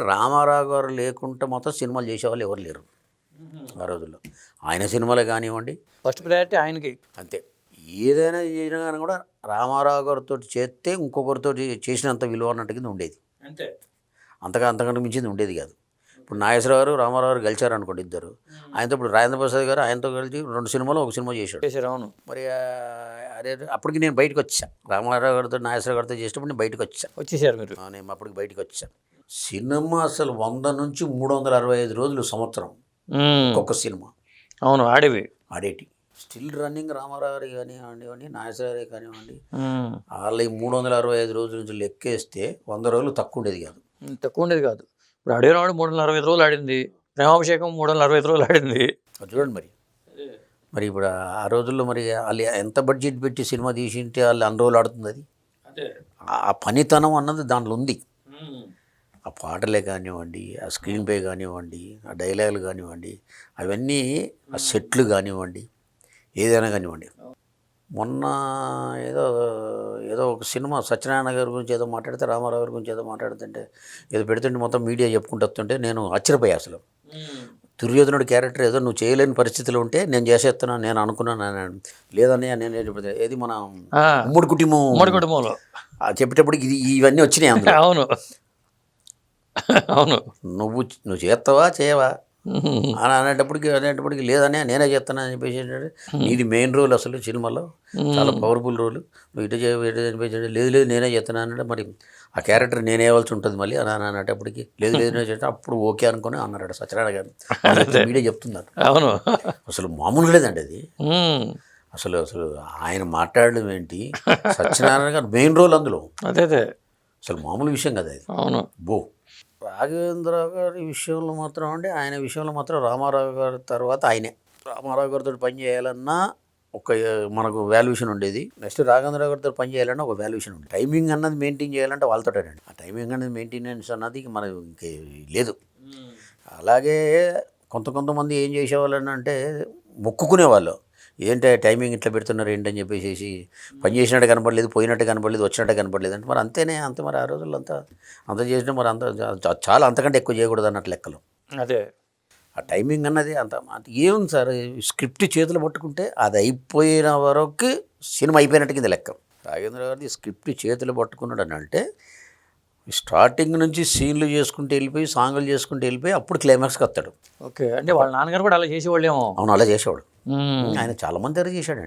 రామారావు గారు లేకుంటే మొత్తం సినిమాలు చేసేవాళ్ళు ఎవరు లేరు. ఆ రోజుల్లో. ఆయన సినిమాలే కానివ్వండి. ఫస్ట్ ప్రయారిటీ ఆయనకి. అంతే. ఏదైనా చేసినా కానీ కూడా రామారావు గారితో చేస్తే ఇంకొకరితో చేసినంత విలువ అన్నట్టు కింద ఉండేది. అంతే. అంతగా అంతకంటే మించింది ఉండేది కాదు. ఇప్పుడు నాగేశ్వరరావు గారు రామారావు గారు గెలిచారు అనుకోండి ఇద్దరు ఆయనతో ఇప్పుడు రాజేంద్ర ప్రసాద్ గారు ఆయనతో కలిసి రెండు సినిమాలు ఒక సినిమా చేశాడు. చేశారు అవును. మరి అదే అప్పటికి నేను బయటకు వచ్చా రామారావు గారితో నాగేశ్వరరావు గారితో చేసేటప్పుడు నేను బయటకు వచ్చా వచ్చేసారు మీరు. నేను అప్పటికి బయటకు వచ్చా సినిమా అసలు వంద నుంచి మూడు వందల అరవై ఐదు రోజులు సంవత్సరం. ఒక్కొక్క సినిమా. అవును ఆడేవి. ఆడేటి. స్టిల్ రన్నింగ్ రామారావు గారి కానివ్వండి నాగేశ్వర గారి కానివ్వండి. వాళ్ళ ఈ మూడు వందల అరవై ఐదు రోజుల నుంచి లెక్కేస్తే వంద రోజులు తక్కువ ఉండేది కాదు. తక్కువ ఉండేది కాదు. ఇప్పుడు అడిగినవాడు మూడు వందల అరవై ఐదు రోజులు ఆడింది. ప్రేమాభిషేకం మూడు వందల అరవై ఐదు రోజులు ఆడింది. చూడండి మరి. మరి ఇప్పుడు ఆ రోజుల్లో మరి వాళ్ళు ఎంత బడ్జెట్ పెట్టి సినిమా తీసింటే వాళ్ళు అన్ని రోజులు ఆడుతుంది అది. ఆ- ఆ పనితనం అన్నది దాంట్లో ఉంది. ఆ పాటలే కానివ్వండి ఆ స్క్రీన్ ప్లే కానివ్వండి ఆ డైలాగులు కానివ్వండి అవన్నీ ఆ సెట్లు కానివ్వండి ఏదైనా కానివ్వండి. మొన్న ఏదో ఏదో ఒక సినిమా సత్యనారాయణ గారి గురించి ఏదో మాట్లాడితే రామారావు గారి గురించి ఏదో మాట్లాడుతుంటే ఏదో పెడుతుంటే మొత్తం మీడియా చెప్పుకుంటూ వస్తుంటే నేను ఆశ్చర్యపోయా అసలు. దుర్యోధనుడి క్యారెక్టర్ ఏదో నువ్వు చేయలేని పరిస్థితిలో ఉంటే నేను చేసేస్తున్నాను నేను అనుకున్నాను అని లేదన్నయ్య నేను ఏది మన ఉమ్మడి కుటుంబం? ఉమ్మడి కుటుంబంలో. ఆ చెప్పేటప్పటికి ఇది ఇవన్నీ వచ్చినాయి అవును. అవును. నువ్వు నువ్వు చేస్తావా చేయవా. అని అనేటప్పటికి అనేటప్పటికి లేదనే నేనే చేస్తాను అని చెప్పేసి నీది మెయిన్ రోల్ అసలు సినిమాలో. చాలా పవర్ఫుల్ రోల్. నువ్వు ఇటు ఇటు చెప్పేసి లేదు లేదు నేనే చేస్తాను అంటే మరి ఆ క్యారెక్టర్ నేనే వేయవలసి ఉంటుంది మళ్ళీ అని అని అనేటప్పటికి లేదు లేదు నేను చేస్తే అప్పుడు ఓకే అనుకుని అన్నాడు సత్యనారాయణ గారు. మీడియా చెప్తున్నారు అవును. అసలు మామూలుగా లేదండి అది. అసలు అసలు ఆయన మాట్లాడడం ఏంటి? సత్యనారాయణ గారు మెయిన్ రోల్ అందులో. అదే అదే. అసలు మామూలు విషయం కదా అది. అవును. బో. రాఘవేంద్ర గారి విషయంలో మాత్రం అంటే ఆయన విషయంలో మాత్రం రామారావు గారి తర్వాత ఆయనే. రామారావు గారితో పని చేయాలన్నా ఒక మనకు వాల్యుయేషన్ ఉండేది. నెక్స్ట్ రాఘవేంద్ర గారితో పని చేయాలన్నా ఒక వాల్యుయేషన్ ఉండేది. టైమింగ్ అన్నది మెయింటైన్ చేయాలంటే వాళ్ళతోటేనండి. ఆ టైమింగ్ అనేది మెయింటెనెన్స్ అన్నది మనకు ఇంకే లేదు. అలాగే కొంత కొంతమంది ఏం చేసేవాళ్ళని అంటే మొక్కుకునేవాళ్ళు. ఏంటి టైమింగ్ ఇట్లా పెడుతున్నారు ఏంటని చెప్పేసి పని చేసినట్టు కనపడలేదు పోయినట్టు కనపడలేదు వచ్చినట్టు కనపడలేదు అంటే మరి అంతేనే అంతే మరి ఆ రోజుల్లో అంతా అంత చేసినా మరి అంత చాలా అంతకంటే ఎక్కువ చేయకూడదు అన్నట్టు లెక్కలు. అదే. ఆ టైమింగ్ అన్నది అంత ఏముంది సార్? స్క్రిప్ట్ చేతులు పట్టుకుంటే అది అయిపోయిన వరకు సినిమా అయిపోయినట్టు కింద లెక్క. రాఘేంద్ర గారిది స్క్రిప్ట్ చేతులు పట్టుకున్నాడు అని అంటే స్టార్టింగ్ నుంచి సీన్లు చేసుకుంటూ వెళ్ళిపోయి సాంగులు చేసుకుంటూ వెళ్ళిపోయి అప్పుడు క్లైమాక్స్కి వస్తాడు. ఓకే. అంటే వాళ్ళ నాన్నగారు కూడా అలా చేసేవాళ్ళేమో. అవును అలా చేసేవాడు. ఆయన చాలా మంది దగ్గర చేశాడండి.